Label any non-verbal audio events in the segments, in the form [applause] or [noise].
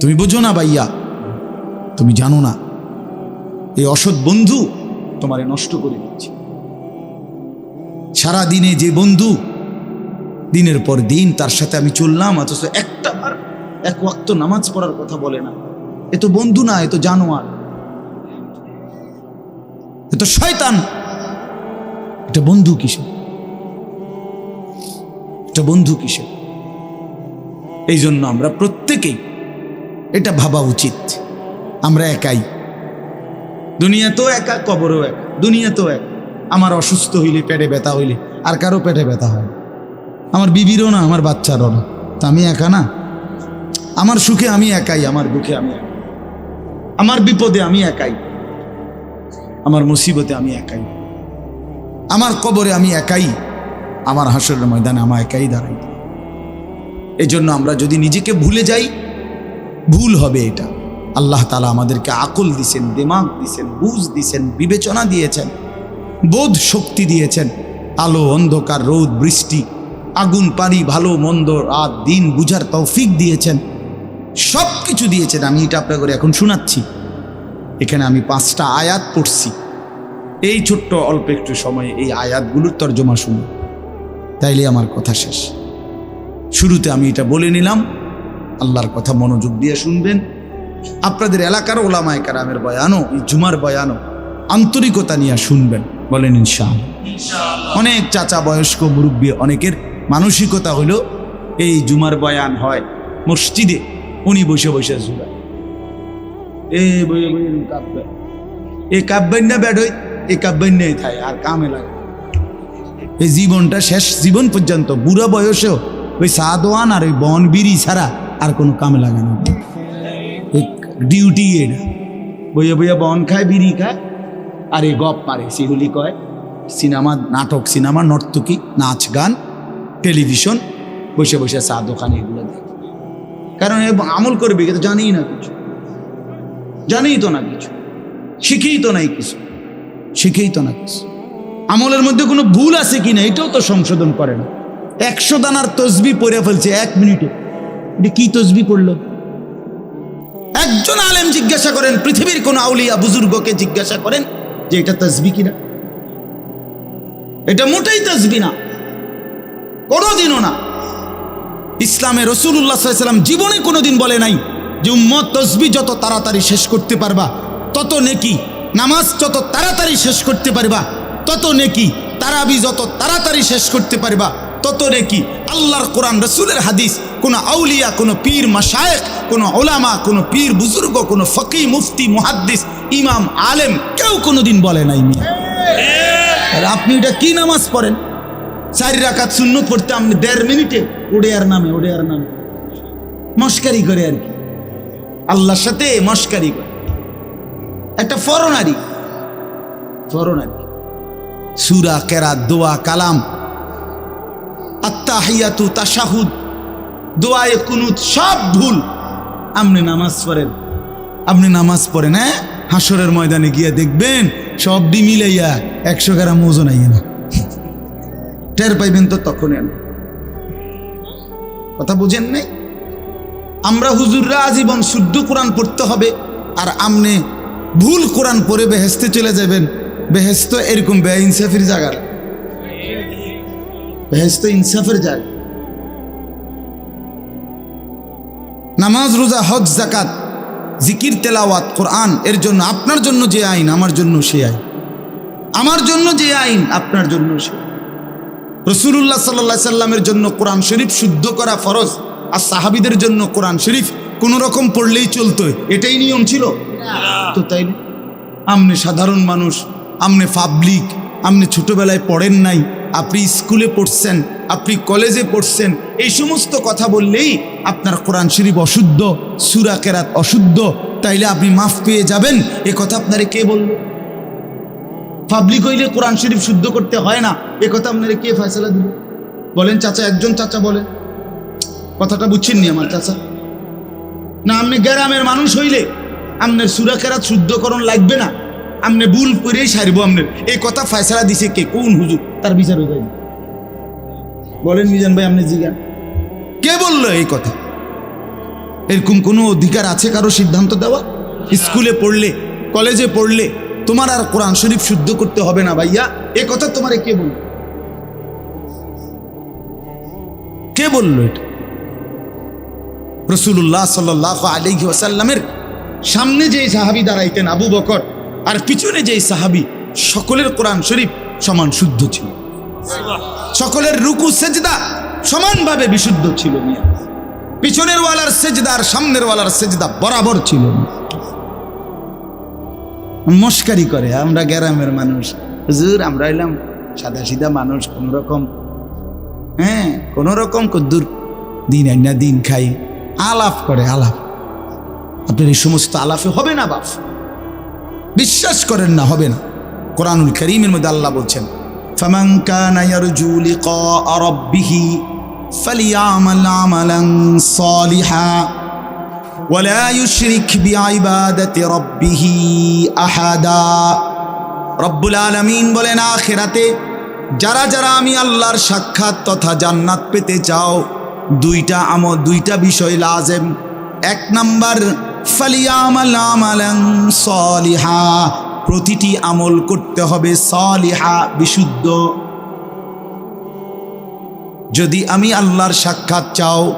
তুমি বোঝো না ভাইয়া। তুমি জানো না। এই অসৎ বন্ধু তোমারে নষ্ট করে দিচ্ছে। সারা দিনে যে বন্ধু, দিনের পর দিন তার সাথে আমি চললাম, অথচ একটা বার এক ওয়াক্ত নামাজ পড়ার কথা বলে না। এ তো বন্ধু না, এ তো জানোয়ার। এ তো শয়তান। এটা বন্ধু কিসে এটা বন্ধু কিসে এই জন্য আমরা প্রত্যেকেই এটা ভাবা উচিত। আমরা একাই। দুনিয়া তো একা, কবরও এক। দুনিয়া তো এক। আমার অসুস্থ হইলে, পেটে ব্যথা হইলে, আর কারও পেটে ব্যথা হয় আমার বিবিরও না, আমার বাচ্চারও না। তা আমি একা না? আমার সুখে আমি একাই, আমার দুঃখে আমি আমার বিপদে আমি একাই। আমার মুসিবতে আমি একাই। আমার কবরে আমি একাই। আমার হাসরের ময়দানে আমার একাই দাঁড়াই। এই জন্য আমরা যদি নিজেকে ভুলে যাই ভুল হবে এটা। আল্লাহ তালা আমাদেরকে আকল দিছেন, দিমাগ দিছেন, বুঝ দিছেন, বিবেচনা দিয়েছেন, বোধ শক্তি দিয়েছেন। আলো, অন্ধকার, রোদ, বৃষ্টি, আগুন, পানি, ভালো, মন্দ, রাত, দিন বুঝার তৌফিক দিয়েছেন। সব কিছু দিয়েছেন। আমি এটা আপনার করে এখন শোনাচ্ছি। এখানে আমি পাঁচটা আয়াত পড়ছি। এই ছোট্ট, অল্প একটু সময়ে এই আয়াতগুলোর তর্জমা শুনি তাইলে আমার কথা শেষ। শুরুতে আমি এটা বলে নিলাম। আল্লাহর কথা মনোযোগ দিয়ে শুনবেন। আপনাদের এলাকার ওলামায় কারামের বয়ানও এই জুমার বয়ানও আন্তরিকতা নিয়ে শুনবেন বলেন ইনশাল অনেক চাচা বয়স্ক মুরব্বী অনেকের মানসিকতা হলো এই জুমার বয়ান হয় মসজিদে উনি বসে বসে জুড়া এ বইয়ে বইয়ে কাব্য এ কাব্যান না ব্যাড হই এ কাব্যান নেই থাই আর কামে লাগে। এই জীবনটা শেষ জীবন পর্যন্ত বুড়া বয়সেও ওই সাদওয়ান আর ওই বন বিড়ি ছাড়া আর কোনো কামে লাগে না। ডিউটি এটা বইয়ে বইয়ে বন খায়, বিড়ি খায়, আর এই গপ পারে সেগুলি কয়, সিনেমা, নাটক, সিনেমা, নর্তকী, নাচ, গান টেলিভিশন বসে বসে চা দোকানে এগুলো দেখে। কারণ এ আমল করবে কিন্তু জানেই না কিছু। জানেই তো না কিছু। শিখেই তো নাই কিছু। শিখেই তো না কিছু। আমলের মধ্যে কোনো ভুল আছে কি না, এটাও তো সংশোধন করে না। একশো দানার তসবি পড়ে ফেলছে এক মিনিটে। কি তসবি পড়ল? একজন আলেম জিজ্ঞাসা করেন, পৃথিবীর কোন আউলিয়া বুজুর্গকে জিজ্ঞাসা করেন যে এটা তসবি কিনা? এটা মোটেই তসবি না। কোনোদিনও না। ইসলামে রসুল্লাহ সাল্লাম জীবনে কোনোদিন বলে নাই যে, উম্মত, তসবি যত তাড়াতাড়ি শেষ করতে পারবা, তত নেকি। নামাজ যত তাড়াতাড়ি শেষ করতে পারবা, তত নেকি। তারাবি যত তাড়াতাড়ি শেষ করতে পারবা, তত নেকি। আল্লাহর কোরআন, রসুলের হাদিস কোনো আউলিয়া, কোনো পীর মাসায়েক কোনো ওলামা কোনো পীর বুজুর্গ, কোনো ফকি মুফতি, মুহাদ্দিস, ইমাম, আলেম, কেউ কোনোদিন বলে নাই মিয়া। আপনি এটা কি নামাজ পড়েন? চারি রাকাত শূন্য পড়তে আপনি দেড় মিনিটে ওড়েয়ার নামে ওড়েয়ার নামে। মস্কারি করে আর কি। আল্লাহর সাথে মস্কারি করে। একটা ফরনারি। ফরনারি। সুরা কেরা দোয়া, কালাম। আত্মাহিয়াতু তাশাহুদ। দোয়ায়ে কুনুত সব ভুল। আপনি নামাজ পড়েন। আপনি নামাজ পড়েন হ্যাঁ? হাসরের ময়দানে গিয়ে দেখবেন সব ডি মিলাইয়া একশো গ্রাম ওজন আইয়ে না। টের পাইবেন তো তখন কথা বুঝেন নাই? আমরা হুজুররা আজীবন শুদ্ধ কোরআন পড়তে হবে, আর আমনে ভুল কোরআন পড়ে বেহেস্তে চলে যাবেন। বেহেস্ত এরকম বে ইনসাফের জায়গা বেহেস্ত ইনসাফের জায়গা। নামাজ, রোজা, হজ জাকাত জিকির, তেলাওয়াত, কোরআন, এর জন্য আপনার জন্য যে আইন, আমার জন্য সে আইন। আমার জন্য যে আইন, আপনার জন্য সে রসুল্লাহ সাল্লা সাল্লামের জন্য কোরআন শরীফ শুদ্ধ করা ফরজ, আর সাহাবিদের জন্য কোরআন শরীফ কোন রকম পড়লেই চলতো, এটাই নিয়ম ছিল? তো তাই আমনে সাধারণ মানুষ, আমনে পাবলিক আমনে ছোটবেলায় পড়েন নাই আপনি স্কুলে পড়ছেন, আপনি কলেজে পড়ছেন, এই সমস্ত কথা বললেই আপনার কোরআন শরীফ অশুদ্ধ, সুরা কেরাত অশুদ্ধ, তাইলে আপনি মাফ পেয়ে যাবেন। এ কথা আপনারে কে বলল পাবলিক হইলে কোরআন শরীফ শুদ্ধ করতে হয় না, এ কথা আপনারা কে ফয়সলা দিল? বলেন চাচা, একজন চাচা বলেন কথাটা বুঝছেননি আমার চাচা? না, আপনি গ্রামের মানুষ হইলে আপনার সুরাকেরাত শুদ্ধকরণ লাগবে না। আপনি ভুল করেই সারবো আপনার এই কথা ফয়সলা দিছে কে? কোন হুজুর? তার বিচার হয়ে যাবে বলেন মিজান ভাই আপনি জিগান। কে বলল এই কথা? এরকম কোনো অধিকার আছে কারও সিদ্ধান্ত দেওয়া? স্কুলে পড়লে, কলেজে পড়লে তোমার আর কোরআন শরীফ শুদ্ধ করতে হবে না ভাইয়া? এ কথা তোমারে কে বলল? কে বলল এটা? রসুল্লাহ সাল্লাহ আলহি ওয়াসাল্লামের সামনে যে সাহাবি দাঁড়াইতেন, আবু বকর আর পিছনে যেই সাহাবি, সকলের কোরআন শরীফ সমান শুদ্ধ ছিল। সকলের রুকু, সেজদা সমানভাবে বিশুদ্ধ ছিল পিছনের ওয়ালার সেজদা আর সামনের ওয়ালার সেজদা বরাবর ছিল মস্কারি করে, আমরা গ্রামের মানুষ। হুজুর, আমরা এলাম সাদা সিধা মানুষ, কোন রকম হ্যাঁ কোন রকম কদ্দুর, দিন আইনা দিন খাই, আলাপ করে, আলাপ। আপনার এই সমস্ত আলাপে হবে না বাপ? বিশ্বাস করেন না, হবে না। কোরআনুল করিমের মধ্যে আল্লাহ বলছেন রব্বুল আলমিন বলেন, আখেরাতে যারা যারা আমি আল্লাহর সাক্ষাৎ তথা জান্নাত পেতে চাও, দুইটা আমল, দুইটা বিষয় লাজেম। এক নাম্বার ফালিয়ামাল আমালান সলিহা। প্রতিটি আমল করতে হবে সলিহা, বিশুদ্ধ। যদি আমি আল্লাহর সাক্ষাৎ চাও,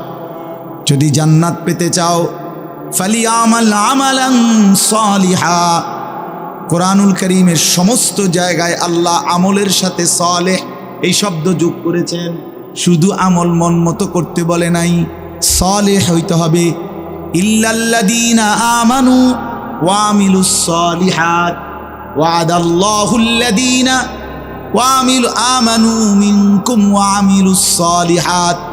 যদি জান্নাত পেতে চাও, ফালিয়ামাল আমালান সলিহা। কোরআনুল করিমের সমস্ত জায়গায় আল্লাহ আমলের সাথে সলেহ এই শব্দ যোগ করেছেন। শুধু আমল মন মতো করতে বলে নাই, সলেহ হইতে হবে ইল্লাল্লাযীনা আমানু আমানু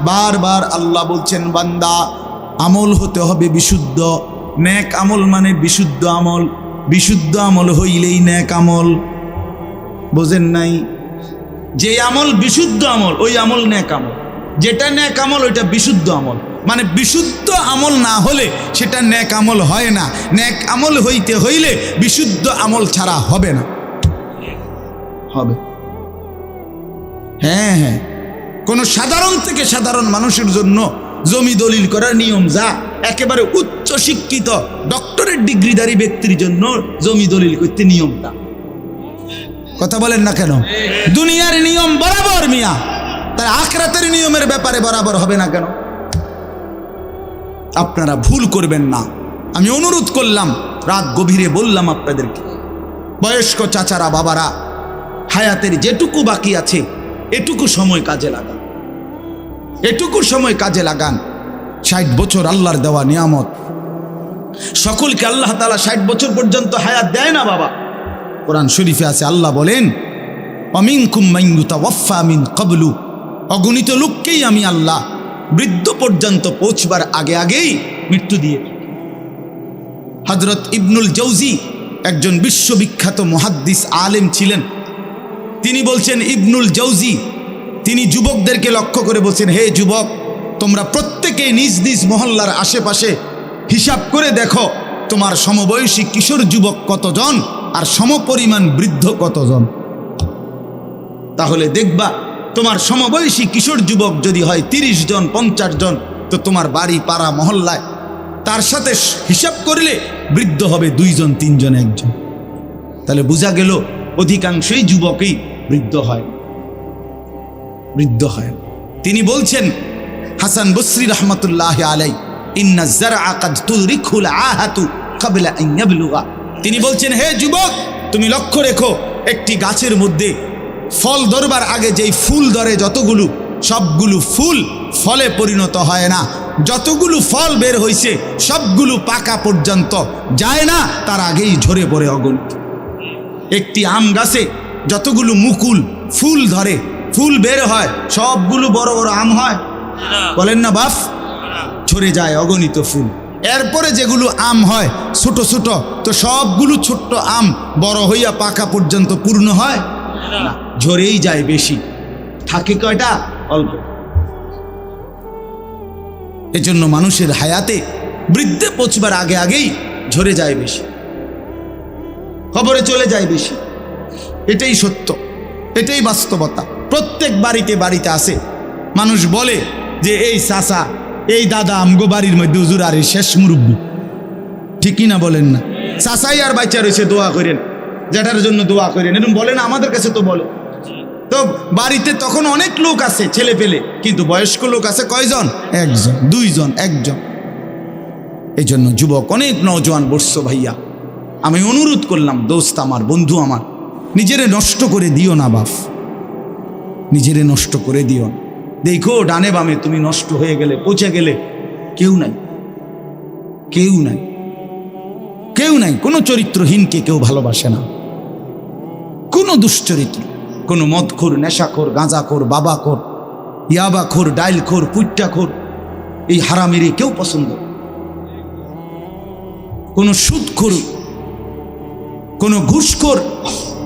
বারবার আল্লাহ বলছেন, বান্দা, আমল হতে হবে বিশুদ্ধ। নেক আমল মানে বিশুদ্ধ আমল। বিশুদ্ধ আমল হইলেই ন্যাক আমল। বোঝেন নাই? যে আমল বিশুদ্ধ আমল, ওই আমল ন্যাক আমল। যেটা ন্যাক আমল, ওইটা বিশুদ্ধ আমল। মানে বিশুদ্ধ আমল না হলে সেটা ন্যাক আমল হয় না। ন্যাক আমল হইতে হইলে বিশুদ্ধ আমল ছাড়া হবে না। হবে। হ্যাঁ হ্যাঁ। কোন সাধারণ থেকে সাধারণ মানুষের জন্য জমি দলিল করার নিয়ম যা একেবারে উচ্চ শিক্ষিত ডক্টরের ডিগ্রিধারী ব্যক্তির জন্য জমি দলিল করতে নিয়মটা কথা বলেন না কেন? দুনিয়ার নিয়ম বরাবর মিয়া। তার আখরাতের নিয়মের ব্যাপারে বরাবর হবে না কেন? আপনারা ভুল করবেন না। আমি অনুরোধ করলাম, রাত গভীরে বললাম আপনাদেরকে, বয়স্ক চাচারা, বাবারা, হায়াতের যেটুকু বাকি আছে, এটুকু সময় কাজে লাগান। এটুকু সময় কাজে লাগান। ষাট বছর আল্লাহর দেওয়া নিয়ামত। সকলকে আল্লাহ তালা ষাট বছর পর্যন্ত হায়াত দেয় না, বাবা। কোরআন শরীফে আছে, আল্লাহ বলেন অমিন কুম্মাইনুতা ওয়ফা মিন কবলু অগণিত লোককেই আমি আল্লাহ বৃদ্ধ পর্যন্ত পৌঁছবার আগে আগেই মৃত্যু দিয়ে হজরত ইবনুল জৌজি একজন বিশ্ববিখ্যাত মহাদ্দিস আলেম ছিলেন। তিনি বলছেন, ইবনুল জৌজি তিনি যুবকদেরকে লক্ষ্য করে বলছেন, হে যুবক, তোমরা প্রত্যেকে নিজ নিজ মহল্লার আশেপাশে হিসাব করে দেখো, তোমার সমবয়সী কিশোর যুবক কতজন আর সমপরিমাণ বৃদ্ধ কতজন। তাহলে দেখবা তোমার সমবয়সী কিশোর যুবক যদি হয় তিরিশ জন, পঞ্চাশ জন, তো তোমার বাড়ি, পাড়া, মহল্লায় তার সাথে হিসাব করলে বৃদ্ধ হবে দুইজন, তিনজন, একজন। তাহলে বোঝা গেল অধিকাংশই যুবকই বৃদ্ধ হয়। বৃদ্ধ হয়। তিনি বলছেন, হাসান বসরি রহমতুল্লাহ আলাই তিনি বলছেন, হে যুবক, তুমি লক্ষ্য রেখো, একটি গাছের মধ্যে ফল ধরবার আগে যেই ফুল ধরে যতগুলো, সবগুলো ফুল ফলে পরিণত হয় না। যতগুলো ফল বের হইছে, সবগুলো পাকা পর্যন্ত যায় না, তার আগেই ঝরে পড়ে অগণিত একটি আম গাছে যতগুলো মুকুল ফুল ধরে, ফুল বের হয়, সবগুলো বড় বড় আম হয়। বলেন না, বাফ? ঝরে যায় অগণিত ফুল। এরপরে যেগুলো আম হয়, ছোট ছোট, তো সবগুলো ছোট্ট আম বড় হইয়া পাকা পর্যন্ত পূর্ণ হয়? না। ঝরেই যায় বেশি। থাকে কয়টা? অল্প। এজন্য মানুষের হায়াতে বৃদ্ধে পৌঁছবার আগে আগেই ঝরে যায় বেশি। খবরে চলে যায় বেশি। এটাই সত্য। এটাই বাস্তবতা। প্রত্যেক বাড়িতে বাড়িতে আসে মানুষ বলে যে, এই চাষা এই দাদা আমগো বাড়ির মধ্যে হুজুর আর শেষ মুরব্বী। ঠিকই না বলেন না? চাচাই আর বাচ্চা রয়েছে, দোয়া করেন। যেটার জন্য দোয়া করেন। এরকম বলেন আমাদের কাছে তো বলে। তো বাড়িতে তখন অনেক লোক আছে, ছেলে পেলে। কিন্তু বয়স্ক লোক আছে কয়জন? একজন, দুইজন, একজন। এই জন্য যুবক অনেক নজওয়ান বসছো ভাইয়া। আমি অনুরোধ করলাম, দোস্ত আমার, বন্ধু আমার, নিজেরে নষ্ট করে দিও না বাপ। নিজেরে নষ্ট করে দিও। না দেখো, ডানে বামে তুমি নষ্ট হয়ে গেলে, পচে গেলে কেউ নাই। কেউ নাই। কেউ নাই। কোনো চরিত্রহীনকে কেউ ভালোবাসে না। কোনো দুশ্চরিত্র। কোনো মদখোর, নেশাখোর, গাঁজাখোর, বাবাখোর, ইয়াবাখোর, ডাইলখোর পুট্টাখোর এই হারামিরে কেউ পছন্দ। কোনো সুদখোর, কোনো ঘুষখোর,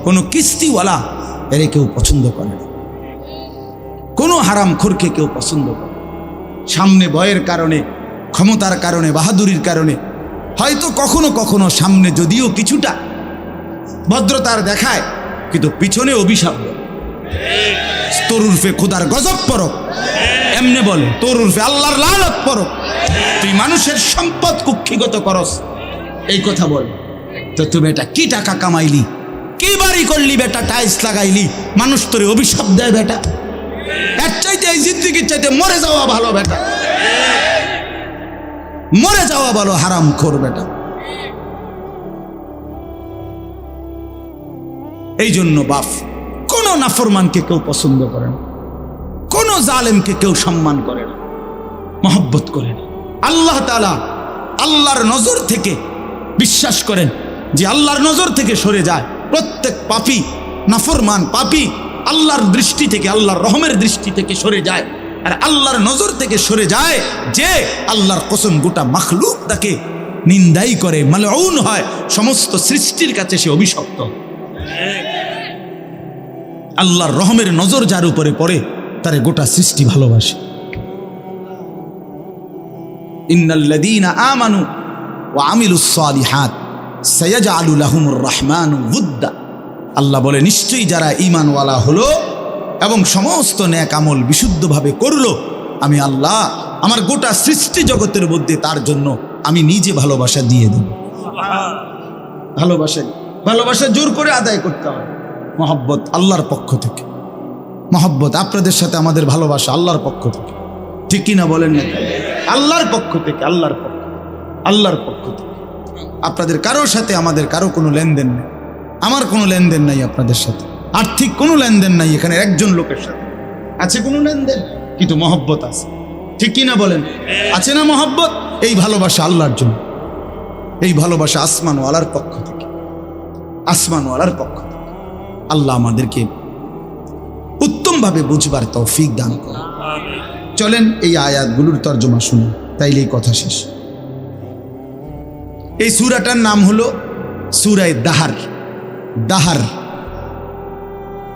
কোনো কিস্তিওয়ালা, এরে কেউ পছন্দ করে না কোনো হারামখোরকে কেউ পছন্দ করে সামনে বয়ের কারণে, ক্ষমতার কারণে, বাহাদুরির কারণে, হয়তো কখনো কখনো সামনে যদিও কিছুটা ভদ্রতার দেখায় কিন্তু পিছনে অভিশাপ। তোর উর্ফে খোদার গজব পরক এমনে বল তোর উর্ফে আল্লাহর লালত পরক তুই মানুষের সম্পদ কুক্ষিগত করস। এই কথা বল, তো তুমি এটা কি টাকা কামাইলি? কি বাড়ি করলি বেটা, টাইলস লাগাইলি? মানুষ তোরে অভিশাপ দেয় বেটা। এর চাইতে, এই জিন্দিগির চাইতে মরে যাওয়া ভালো বেটা। মরে যাওয়া ভালো হারাম খোর বেটা। এই জন্য বাপ, কোন নাফরমানকে কেউ পছন্দ করে না। কোন জালেমকে কেউ সম্মান করে না, মহব্বত করে না। আল্লাহ তালা আল্লাহর নজর থেকে বিশ্বাস করেন যে আল্লাহর নজর থেকে সরে যায়। প্রত্যেক পাপি নাফরমান পাপি আল্লাহর দৃষ্টি থেকে, আল্লাহর রহমের দৃষ্টি থেকে সরে যায়। আর আল্লাহর নজর থেকে সরে যায় যে আল্লাহর কসম গোটা মাখলুক তাকে নিন্দাই করে, মালউন হয়, সমস্ত সৃষ্টির কাছে সে অভিশপ্ত। আল্লাহর রহমের নজর যার উপরে পড়ে তারে গোটা সৃষ্টি ভালোবাসে। আমানু লাহুমুর রহমানু আল্লাহ বলে নিশ্চয়ই যারা ঈমানওয়ালা হলো এবং সমস্ত ন্যাক আমল বিশুদ্ধভাবে করল আমি আল্লাহ আমার গোটা সৃষ্টি জগতের মধ্যে তার জন্য আমি নিজে ভালোবাসা দিয়ে দেব। ভালোবাসা ভালোবাসা জোর করে আদায় করতে হয় মহব্বত আল্লাহর পক্ষ থেকে। মহব্বত আপনাদের সাথে আমাদের ভালোবাসা আল্লাহর পক্ষ থেকে। ঠিক কিনা বলেন আল্লাহর পক্ষ থেকে, আল্লাহর পক্ষ আল্লাহর পক্ষ থেকে। আপনাদের কারোর সাথে আমাদের কারও কোনো লেনদেন নেই। আমার কোনো লেনদেন নাই আপনাদের সাথে। আর্থিক কোনো লেনদেন নাই এখানে একজন লোকের সাথে। আছে কোনো লেনদেন? কিন্তু মহব্বত আছে। ঠিক কিনা বলেন? আছে না মহব্বত? এই ভালোবাসা আল্লাহর জন্য। এই ভালোবাসা আসমানওয়ালার পক্ষ থেকে। আসমানওয়ালার পক্ষ আল্লাহ আমাদেরকে উত্তমভাবে বুঝবার তৌফিক দান করে চলেন এই আয়াতগুলোর তর্জমা শুনি তাইলে এই কথা শেষ। এই সুরাটার নাম হলো সুরায় দাহার। দাহার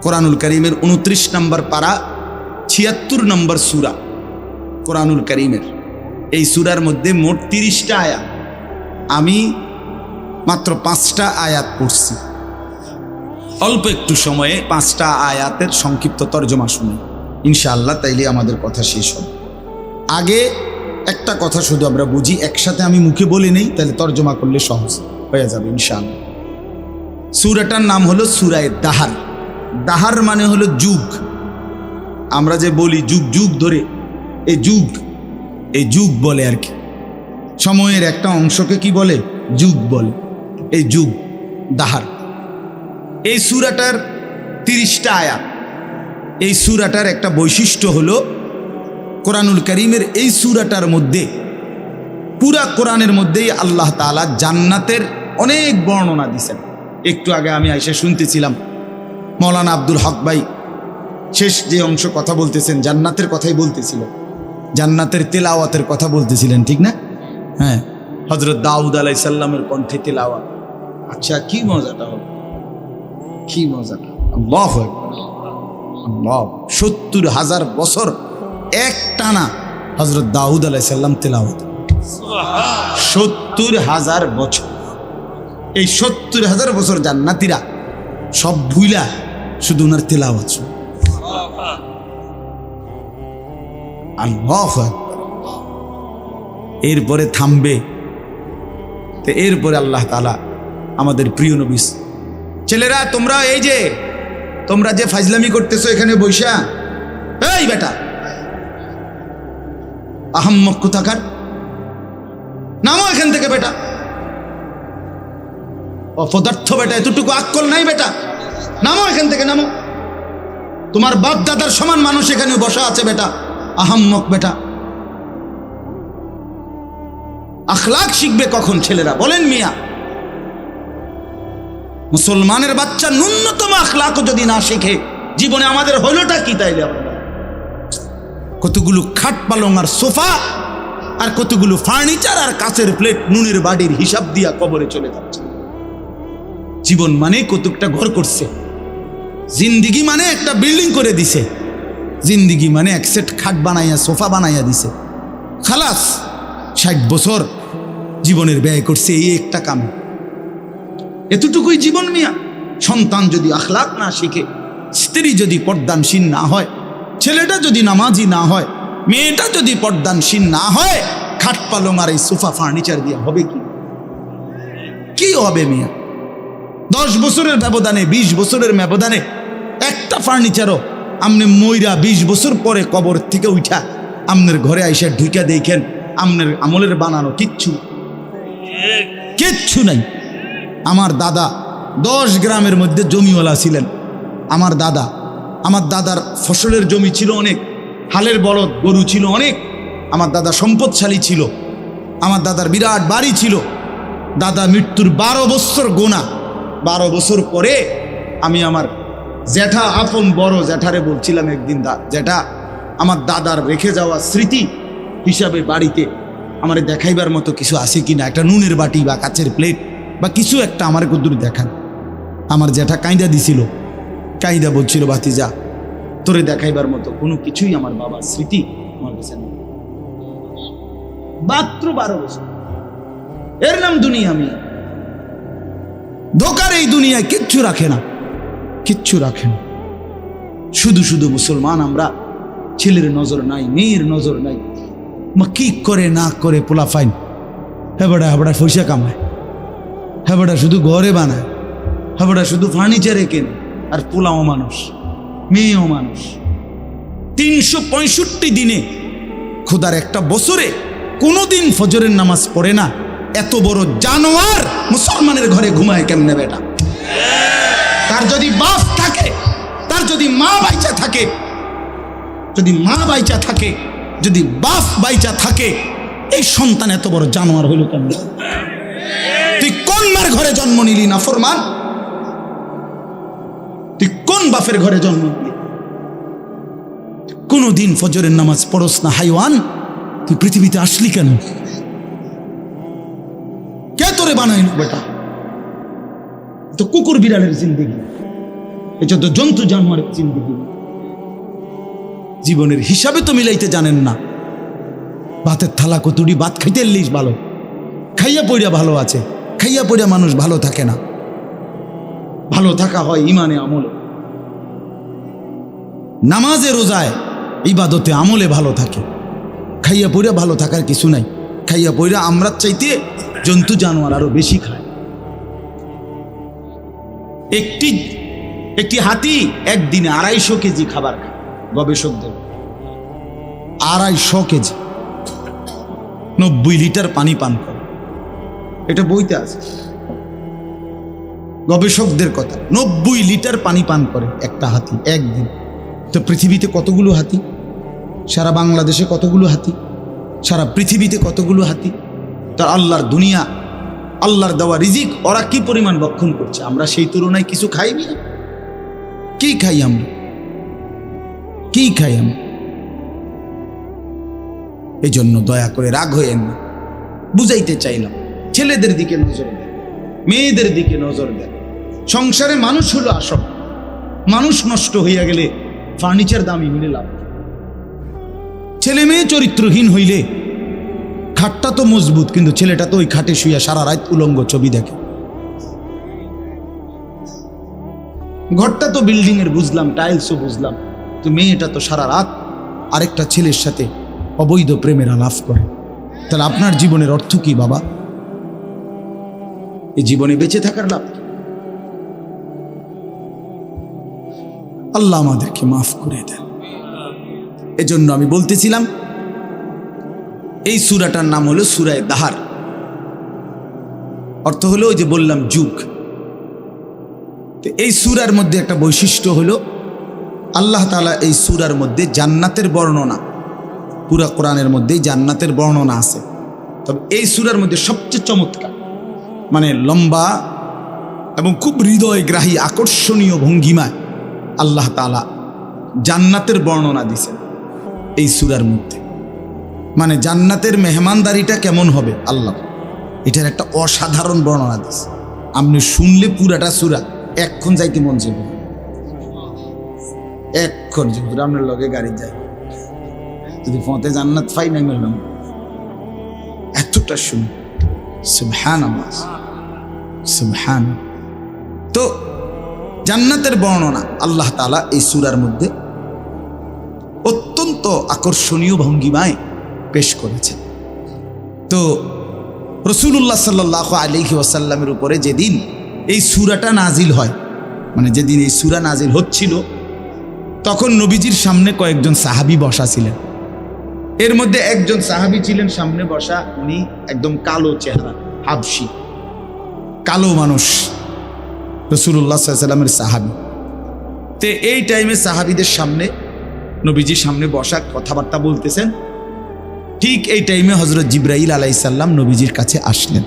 কোরআনুল করিমের উনত্রিশ নম্বর পারা, ছিয়াত্তর নম্বর সুরা কোরআনুল করিমের। এই সুরার মধ্যে মোট তিরিশটা আয়াত। আমি মাত্র পাঁচটা আয়াত পড়ছি। অল্প একটু সময়ে পাঁচটা আয়াতের সংক্ষিপ্ত তর্জমা শুনি। ইনশাআল্লাহ তাইলে আমাদের কথা শেষ হবে। আগে একটা কথা শুধু আমরা বুঝি, একসাথে আমি মুখে বলি নেই তাহলে তর্জমা করলে সহজ হয়ে যাবে ইনশাআল্লাহ। সুরাটার নাম হলো সুরায় দাহার। দাহার মানে হলো যুগ। আমরা যে বলি যুগ যুগ ধরে এই যুগ এই যুগ বলে আর কি। সময়ের একটা অংশকে কি বলে? যুগ বলে। এই যুগ, দাহার। এই সুরাটার তিরিশটা আয়াত। এই সুরাটার একটা বৈশিষ্ট্য হল, কোরআনুল করিমের এই সুরাটার মধ্যে, পুরা কোরআনের মধ্যেই আল্লাহ তাআলা জান্নাতের অনেক বর্ণনা দিছেন। একটু আগে আমি এসে শুনতেছিলাম, মৌলানা আব্দুল হক ভাই শেষ যে অংশ কথা বলতেছেন, জান্নাতের কথাই বলতেছিল। জান্নাতের তেলাওয়াতের কথা বলতেছিলেন, ঠিক না? হ্যাঁ হজরত দাউদ আলাই সাল্লামের কণ্ঠে তেলাওয়াত। আচ্ছা কি মজাটা হবে কি মজাটা আল্লাহ আল্লাহ। সত্তর হাজার বছর এক টানা হজরত দাউদ আলাই সাল্লাম তেলাওয়াত। সত্তর হাজার বছর। এই সত্তর হাজার বছর জান্নাতিরা সব ভুইলা শুধু ওনার তেলাওয়াত। আল্লাহু। এরপরে থামবে। তো এরপরে আল্লাহ তালা আমাদের প্রিয় নবিস ছেলেরা, তোমরা এই যে, তোমরা যে ফাজলামি করতেছো এখানে বৈশা, এই বেটা, আহম্মক কোথাকার? নামো এখান থেকে বেটা। অপদার্থ বেটা, এতটুকু আক্কল নাই বেটা। নামো এখান থেকে, নামো। তোমার বাপ দাদার সমান মানুষ এখানে বসা আছে বেটা, আহম্মক বেটা। আখলাক শিখবে কখন ছেলেরা? বলেন মিয়া। মুসলমানের বাচ্চা ন্যূনতম আখলাকও যদি না শিখে, জীবনে আমাদের হলোটা কি তাইলে কতগুলো খাট পালং আর সোফা, আর কতগুলো ফার্নিচার আর কাচের প্লেট নুনের বাড়ির হিসাব দিয়া কবরে চলে যাচ্ছে। জীবন মানে কতকটা ঘর করছে। জিন্দিগি মানে একটা বিল্ডিং করে দিছে। জিন্দিগি মানে এক সেট খাট বানাইয়া, সোফা বানাইয়া দিছে। খালাস, ষাট বছর জীবনের ব্যয় করছে এই একটা কামে। এতটুকুই জীবন মিয়া। সন্তান যদি আখলাক না শিখে, স্ত্রী যদি পর্দানসীন না হয়, ছেলেটা যদি নামাজি না হয়, মেয়েটা যদি পর্দানসীন না হয়, খাট পালং এই সোফা ফার্নিচার দিয়ে হবে কি? কি হবে মিয়া? দশ বছরের ব্যবধানে, বিশ বছরের ব্যবধানে একটা ফার্নিচারও আপনি ময়রা বিশ বছর পরে কবর থেকে উঠা আপনার ঘরে আইসা ঢুকা দেখেন আপনার আমলের বানানো কিচ্ছু কিচ্ছু নাই। আমার দাদা দশ গ্রামের মধ্যে জমিওয়ালা ছিলেন। আমার দাদা, আমার দাদার ফসলের জমি ছিল অনেক, হালের বলদ, গরু ছিল অনেক, আমার দাদা সম্পদশালী ছিল, আমার দাদার বিরাট বাড়ি ছিল। দাদা মৃত্যুর বারো বছর গোনা, বারো বছর পরে আমি আমার জ্যাঠা, আপন বড় জ্যাঠারে বলছিলাম একদিন, দা, জ্যাঠা, আমার দাদার রেখে যাওয়া স্মৃতি হিসাবে বাড়িতে আমার দেখাইবার মতো কিছু আছে কি না একটা নুনের বাটি বা কাচের প্লেট বা কিছু একটা আমার কদ্দুর দেখান। আমার জ্যাঠা কাঁদা দিছিল। কাঁদা বলছিল বাতিজা তোরে দেখাইবার মতো কোনো কিছুই আমার বাবার স্মৃতি আমার কাছে নেই। মাত্র বারো বছর। এর নাম দুনিয়া আমি ধোকার এই দুনিয়ায় কিচ্ছু রাখে না। কিচ্ছু রাখে না। শুধু শুধু মুসলমান আমরা, ছেলের নজর নাই, মেয়ের নজর নাই। মা কি করে না করে পোলা ফাইন। হেবাডা হেবাডা পয়সা কামায় হেবাডা শুধু ঘরে বানায়। হেবাডা শুধু ফার্নিচারে কেনে। আর পোলাও মানুষ, মেয়েও মানুষ। তিনশো পঁয়ষট্টি দিনে খোদার একটা বছরে কোনোদিন ফজরের নামাজ পড়ে না। এত বড় জানোয়ার মুসলমানের ঘরে ঘুমায় কেমনে বেটা? তার যদি বাপ থাকে, তার যদি মা বাইচা থাকে, যদি মা বাইচা থাকে, যদি বাপ বাইচা থাকে, এই সন্তান এত বড় জানোয়ার হইল কেমন? তুই কোন মার ঘরে জন্ম নিলি না, ফরমান? তুই কোন বাপের ঘরে জন্ম নিলি? কোনোদিন ফজরের নামাজ পড়স না, হাইওয়ান? তুই পৃথিবীতে আসলি কেন? কে তোরে বানাইল? বেটা তো কুকুর বিড়ালের জিন্দিগি। এটা তো জন্তু জানোয়ারের জিন্দিগি। জীবনের হিসাবে তো মিলাইতে জানেন না। ভাতের থালা কতুড়ি ভাত খাইতে এলিস ভালো। খাইয়া পড়িয়া ভালো আছে। খাইয়া পড়িয়া মানুষ ভালো থাকে না। ভালো থাকা হয় ইমানে আমলে। নামাজে রোজায় ইবাদতে আমলে ভালো থাকে। খাইয়া পড়িয়া ভালো থাকার কিছু নাই। খাইয়া পড়িয়া আমরা চাইতে জন্তু জানোয়ার আরও বেশি খায়। একটি একটি হাতি একদিনে আড়াইশো কেজি খাবার খায়, গবেষকদের। আড়াইশো কেজি। নব্বই লিটার পানি পান করে। এটা বইতে আছে। গবেষকদের কথা, নব্বই লিটার পানি পান করে একটা হাতি একদিন। তো পৃথিবীতে কতগুলো হাতি? সারা বাংলাদেশে কতগুলো হাতি? সারা পৃথিবীতে কতগুলো হাতি? তার আল্লাহর দুনিয়া, আল্লাহর দেওয়া রিজিক, ওরা কি পরিমাণ বক্ষণ করছে? আমরা সেই তুলনায় কিছু খাইবি না কি খাই আমরা? কি খাই আমরা? এই জন্য দয়া করে রাগ হইয়েন না। বুঝাইতে চাইলাম। ছেলেদের দিকে নজর দেন, মেয়েদের দিকে নজর দেন। সংসারে মানুষ হলো আসক মানুষ নষ্ট হইয়া গেলে ফার্নিচার দামি মিলে লাভ। ছেলে মেয়ে চরিত্রহীন হইলে খাটটা তো মজবুত, কিন্তু ছেলেটা তো ওই খাটে শুইয়া সারা রাত উলঙ্গ ছবি দেখে। ঘরটা তো বিল্ডিং এর বুঝলাম টাইলসও বুঝলাম তো মেয়েটা তো সারা রাত আরেকটা ছেলের সাথে অবৈধ প্রেমের আলাপ করে। তাহলে আপনার জীবনের অর্থ কি, বাবা? এই জীবনে বেঁচে থাকার লাভ আল্লাহ আমাদেরকে মাফ করে দেন। এজন্য আমি বলতেছিলাম, এই সুরাটার নাম হলো সুরায় দাহার। অর্থ হলো ওই যে বললাম যুগ। তো এই সুরার মধ্যে একটা বৈশিষ্ট্য হলো, আল্লাহ তাআলা এই সুরার মধ্যে জান্নাতের বর্ণনা, পুরা কোরআনের মধ্যেই জান্নাতের বর্ণনা আছে। তবে এই সুরার মধ্যে সবচেয়ে চমৎকার মানে লম্বা এবং খুব হৃদয়গ্রাহী, আকর্ষণীয় ভঙ্গিমায় আল্লাহ তাআলা জান্নাতের বর্ণনা দিছেন এই সুরার মধ্যে। মানে জান্নাতের মেহমানদারিটা কেমন হবে? আল্লাহ এটার একটা অসাধারণ বর্ণনা দিছে। আপনি শুনলে পুরাটা সুরা এক্ষণ যাইতে মন চাইবে এক্ষণ যে হুজুর আপনার লগে গাড়ি যায়। যদি ফতে জান্নাত ফাই নাই মিললাম এতটা শুন। সুবহান। তো জান্নাতের বর্ণনা আল্লাহ তালা এই সুরার মধ্যে অত্যন্ত আকর্ষণীয় ভঙ্গিমায় পেশ করেছেন। তো রসুল্লাহ সাল্লাহ আলিহি ওয়াসাল্লামের উপরে যেদিন এই সুরাটা নাজিল হয় মানে যেদিন এই সুরা নাজিল হচ্ছিল, তখন নবীজির সামনে কয়েকজন সাহাবি বসা ছিলেন। এর মধ্যে একজন সাহাবি ছিলেন, সামনে বসা উনি একদম কালো চেহারা হাবসি কালো মানুষ রসুল্লাহ সাল্লামের সাহাবি। তে এই টাইমে সাহাবিদের সামনে, নবীজির সামনে বসা কথাবার্তা বলতেছেন। ঠিক এই টাইমে হজরত জিব্রাইল আলাইসাল্লাম নবীজির কাছে আসলেন।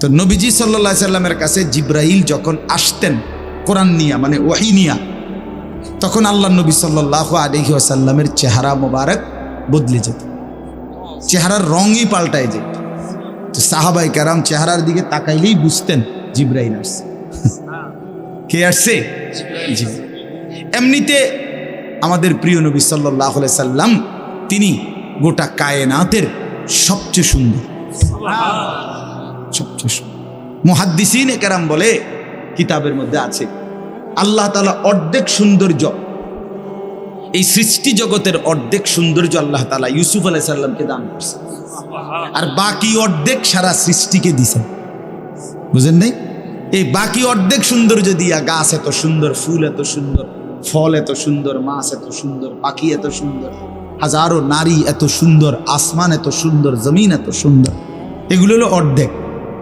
তো নবীজি সাল্লা সাল্লামের কাছে জিব্রাইল যখন আসতেন, কোরআন নিয়া মানে ওয়াহিনিয়া তখন আল্লাহ নবী সাল্লাহ আলহি আসাল্লামের চেহারা মোবারক বদলে যেত। চেহারার রঙই পাল্টায় যেত। তো সাহাবাই কারাম চেহারার দিকে তাকাইলেই বুঝতেন জিব্রাইল আসছে। কে আসছে। এমনিতে আমাদের প্রিয় নবী সাল্লাহ সাল্লাম তিনি গোটা কায়নাতের সবচেয়ে সুন্দর। সবচেয়ে সুন্দর মুহাদ্দিসিন কেরাম বলে কিতাবের মধ্যে আছে। আল্লাহ তালা অর্ধেক সৌন্দর্য এই সৃষ্টি জগতের অর্ধেক সৌন্দর্য আল্লাহ তালা ইউসুফ আলাই সাল্লামকে দান করছে। আর বাকি অর্ধেক সারা সৃষ্টিকে দিছেন বুঝেন নাই? এই বাকি অর্ধেক সৌন্দর্য দিয়া গাছ এত সুন্দর ফুল এত সুন্দর ফল এত সুন্দর মাছ এত সুন্দর পাখি এত সুন্দর হাজারো নারী এত সুন্দর আসমান এত সুন্দর জমিন এত সুন্দর। এগুলো হলো অর্ধেক।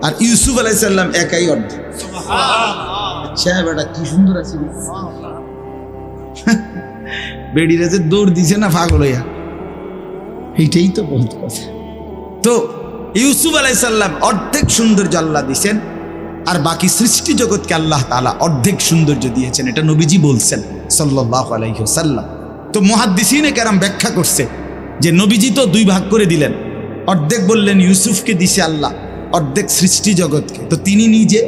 আর ইউসুফ আলাইসাল্লাম একাই অর্ধেক। আচ্ছা বেটা কি সুন্দর আছে। [laughs] বেডিরা যে দৌড় দিছে না পাগল হইয়া। এইটাই তো বলতে কথা। তো ইউসুফ আলাইসাল্লাম অর্ধেক সৌন্দর্য আল্লাহ দিছেন, আর বাকি সৃষ্টি জগৎকে আল্লাহ তাআলা অর্ধেক সৌন্দর্য দিয়েছেন, এটা নবীজি বলছেন সাল্লাহ আলাইসাল্লাম তো মহাদ্দিসিনে কেরাম ব্যাখ্যা করছে যে নবীজি তো দুই ভাগ করে দিলেন। অর্ধেক বললেন ইউসুফকে দিছে আল্লাহ, অর্ধেক সৃষ্টি জগৎকে। তো তিনি নিজে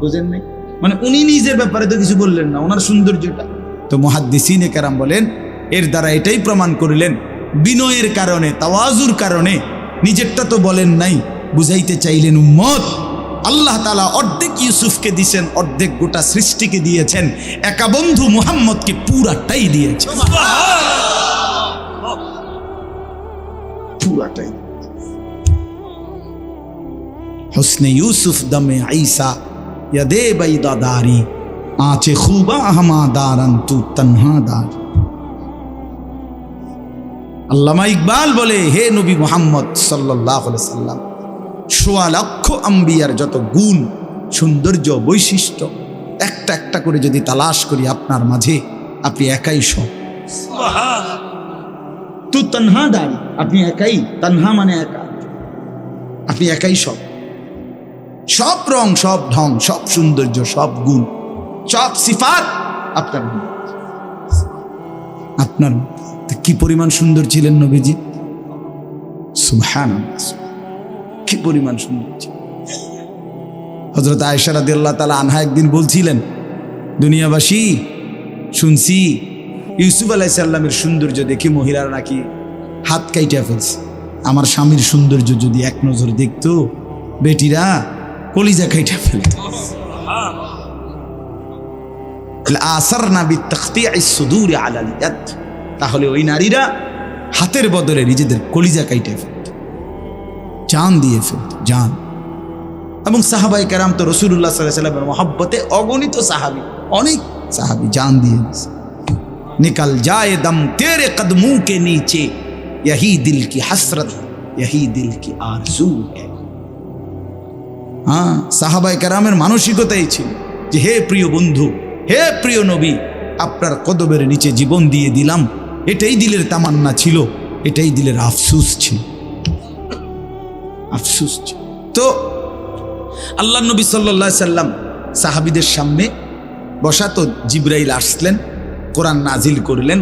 বুঝেন নাই? মানে উনি নিজের ব্যাপারে তো কিছু বললেন না, ওনার সৌন্দর্যটা। তো মুহাদ্দিসিনে কেরাম বলেন এর দ্বারা এটাই প্রমাণ করিলেন বিনয়ের কারণে তাওয়াজুর কারণে নিজেরটা তো বলেন নাই বুঝাইতে চাইলেন উম্মত। আল্লাহ তালা অর্ধেক ইউসুফকে দিয়েছেন অর্ধেক গোটা সৃষ্টিকে দিয়েছেন একা বন্ধু মুহাম্মদকে পুরাটাই দিয়েছেন। পুরাটাই। হসনে ইউসুফ দমে আইসা ইয়াদে বাই দাদারি আছে খুবা আহমা আন্তু তানহা দার। আল্লামা ইকবাল বলে হে নবী মোহাম্মদ সাল্লাহ সাল্লাম সোয়া লক্ষ আম্বিয়ার যত গুণ সৌন্দর্য বৈশিষ্ট্য একটা একটা করে যদি তালাশ করি আপনার মাঝে আপনি একাই সব। তু দাঁড়ি আপনি একাই তন্হা মানে একা। আপনি একাই সব। সব রং সব ঢং সব সৌন্দর্য সব গুণ। সব সিফাত আপনার। আপনার তো কি পরিমাণ সুন্দর ছিলেন নবীজি? সুবহান কি পরিমাণ সুন্দর ছিলেন। হজরত আয়সারাদি আল্লাহ তালা আনহা একদিন বলছিলেন দুনিয়াবাসী শুনছি ইউসুফ আলাইসাল্লামের সৌন্দর্য দেখে মহিলারা নাকি হাত কাইটা ফেলছে। আমার স্বামীর সৌন্দর্য যদি এক নজর দেখতো বেটিরা কলিজা খাইটা ফেলত আসার নাবি তখতি সুদূর আলাল ইয়াদ তাহলে ওই নারীরা হাতের বদলে নিজেদের কলিজা কাইটে ফেলত জান দিয়ে ফেলত জান এবং সাহাবাই কারাম তো রসুল্লাহ সাল্লামের মহাব্বতে অগণিত সাহাবি অনেক সাহাবি জান দিয়ে দিয়েছে। निकल जाए दम तेरे कदमों के नीचे यही दिल की हसरत यही दिल की आरजू है হ্যাঁ সাহাবাই কারামের মানসিকতাই ছিল যে হে প্রিয় বন্ধু হে প্রিয় নবী, আপনার কদবের নিচে জীবন দিয়ে দিলাম। এটাই দিলের তামান্না ছিল, এটাই দিলের আফসুস ছিল। আফসুস ছিল। তো আল্লাহ নবী সাল্লাহ সাল্লাম সাহাবিদের সামনে বসা তো জিব্রাইল আসলেন, কোরআন নাজিল করলেন।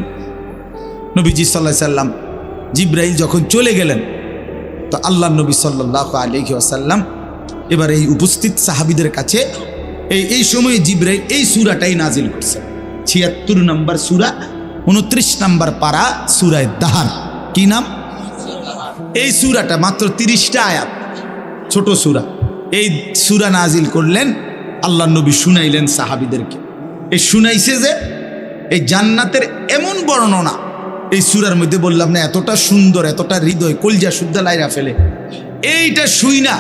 নবীজি সাল্লাহ সাল্লাম জিব্রাইল যখন চলে গেলেন, তো আল্লাহ নবী সাল্লাহ আলহি এবার এই উপস্থিত সাহাবিদের কাছে এই এই সময়ে জিব্রাইল এই সুরাটাই নাজিল করছে। ছিয়াত্তর নম্বর সুরা, উনত্রিশ নম্বর পাড়া সুরায় দাহার। কি নাম? এই সুরাটা মাত্র তিরিশটা আয়াত, ছোট সুরা। এই সুরা নাজিল করলেন আল্লাহ নবী শুনাইলেন সাহাবিদেরকে। এই শুনাইছে যে এই জান্নাতের এমন বর্ণনা, এই সুরার মধ্যে বললাম না, এতটা সুন্দর, এতটা হৃদয়, কলজা শুদ্ধা লাইরা ফেলে। এইটা শুই না।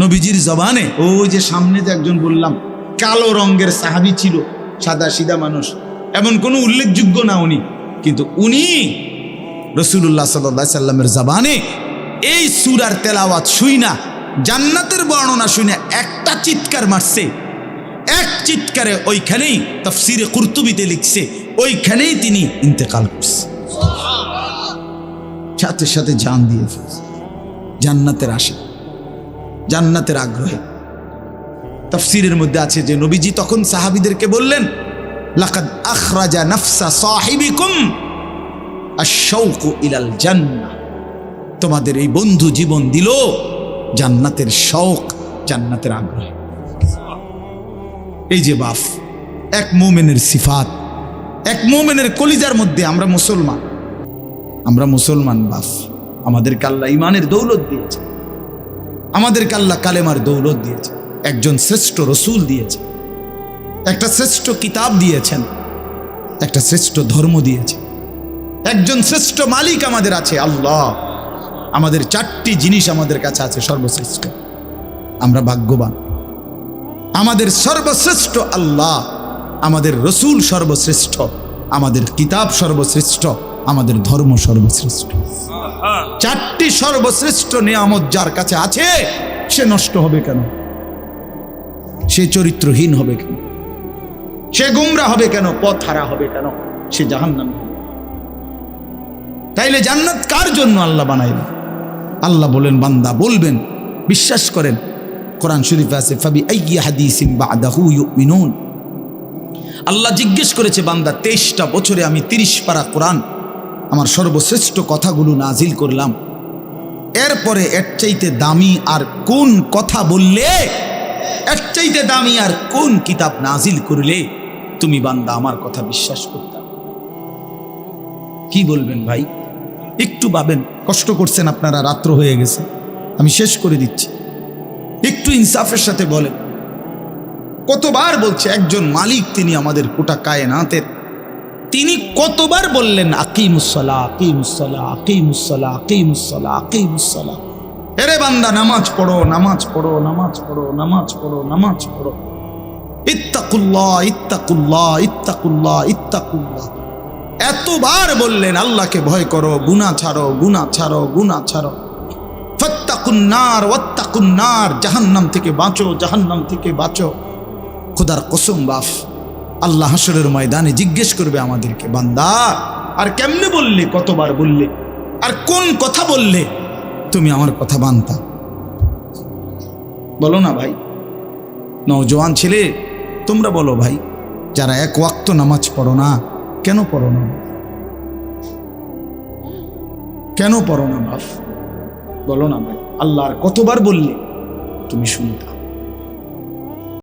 নবীজির জবানে, ওই যে সামনে যে একজন বললাম কালো রঙের সাহাবি ছিল সাদা সিদা মানুষ। এমন কোনো উল্লেখযোগ্য না উনি। কিন্তু উনি রসুল্লাহ সাল্লাহ সাল্লামের জবানে এই সুরার তেলাওয়াত শুই না জান্নাতের বর্ণনা শুনে একটা চিৎকার মারছে। এক চিৎকারে ওইখানেই তফসিরে কুর্তুবিতে লিখছে ওইখানেই তিনি ইন্তেকাল করছে। সাথে সাথে জান দিয়ে ফেলছে। জান্নাতের আশা জান্নাতের আগ্রহে। তফসিরের মধ্যে আছে যে নবীজি তখন সাহাবিদেরকে বললেন, লাকাদ আখরাজা নাফসা সাহিবিকুম আশ-শাওকু ইলাল জান্নাহ। তোমাদের এই বন্ধু জীবন দিল জান্নাতের শৌক জান্নাতের আগ্রহে। এই যে বাফ, এক মোমেনের সিফাত, এক মোমেনের কলিজার মধ্যে আমরা মুসলমান। আমরা মুসলমান বাফ আমাদের কাল্লা ইমানের দৌলত দিয়েছে আমাদের কাল্লা কালেমার দৌলত দিয়েছে একজন শ্রেষ্ঠ রসুল দিয়েছে একটা শ্রেষ্ঠ কিতাব দিয়েছেন। একটা শ্রেষ্ঠ ধর্ম দিয়েছে একজন শ্রেষ্ঠ মালিক আমাদের আছে, আল্লাহ। আমাদের চারটি জিনিস আমাদের কাছে আছে সর্বশ্রেষ্ঠ। আমরা ভাগ্যবান। আমাদের সর্বশ্রেষ্ঠ আল্লাহ, আমাদের রসুল সর্বশ্রেষ্ঠ, আমাদের কিতাব সর্বশ্রেষ্ঠ, আমাদের ধর্ম সর্বশ্রেষ্ঠ। চারটি সর্বশ্রেষ্ঠ নিয়ামত যার কাছে আছে, সে নষ্ট হবে কেন? সে চরিত্রহীন হবে কেন? সে গুমরা হবে কেন? পথ হারা হবে কেন? সে জাহান্নাম। তাইলে জান্নাত কার জন্য আল্লাহ বানাইলেন আল্লাহ বলেন, বান্দা বলবেন, বিশ্বাস করেন। কোরআন শরীফে আছে ফাবি হাদিসিম বাদাহু ইউমিনুন আল্লাহ জিজ্ঞেস করেছে, বান্দা, তেইশটা বছরে আমি তিরিশ পারা কোরআন, আমার সর্বশ্রেষ্ঠ কথাগুলো নাজিল করলাম। এরপরে এর চাইতে দামি আর কোন কথা বললে এর চাইতে দামি আর কোন কিতাব নাজিল করলে তুমি বান্দা আমার কথা বিশ্বাস করতে? কি বলবেন ভাই? একটু ভাবেন, কষ্ট করছেন আপনারা, রাত্র হয়ে গেছে। আমি শেষ করে দিচ্ছি। একটু ইনসাফের সাথে বলেন। কতবার বলছে, একজন মালিক তিনি আমাদের কোটা কায়নাতের। তিনি কতবার বললেন আকিমুসলা আকিমুসলা আকিমুসলা আকিমুসলা আকিমুসলা এরে বান্দা, নামাজ পড়ো নামাজ পড়ো নামাজ পড়ো নামাজ পড়ো নামাজ পড়ো। ইত্তাকুল্লাহ ইত্তাকুল্লাহ ইত্তাকুল্লাহ ইত্তাকুল্লাহ। এতবার বললেন, আল্লাহকে ভয় করো গুনা ছাড়ো গুনা ছাড়ো গুনা ছাড়ো। ফত্তাকুন্নার ওয়াত্তাকুন্নার জাহান্নাম থেকে বাঁচো, জাহান্নাম থেকে বাঁচো। খোদার কসম, বাফ। আল্লাহ হাসরের ময়দানে জিজ্ঞেস করবে আমাদেরকে, বান্দা, আর কেমনে বললে, কতবার বললে? আর কোন কথা বললে? তুমি আমার কথা বানতা। বলো না ভাই, নওজোয়ান ছেলে, তোমরা বলো ভাই, যারা এক ওয়াক্ত নামাজ পড়ো না, কেন পড়ো না? কেন পড়ো না বাপ বলো না ভাই, আল্লাহর কতবার বললে? তুমি শুনতা।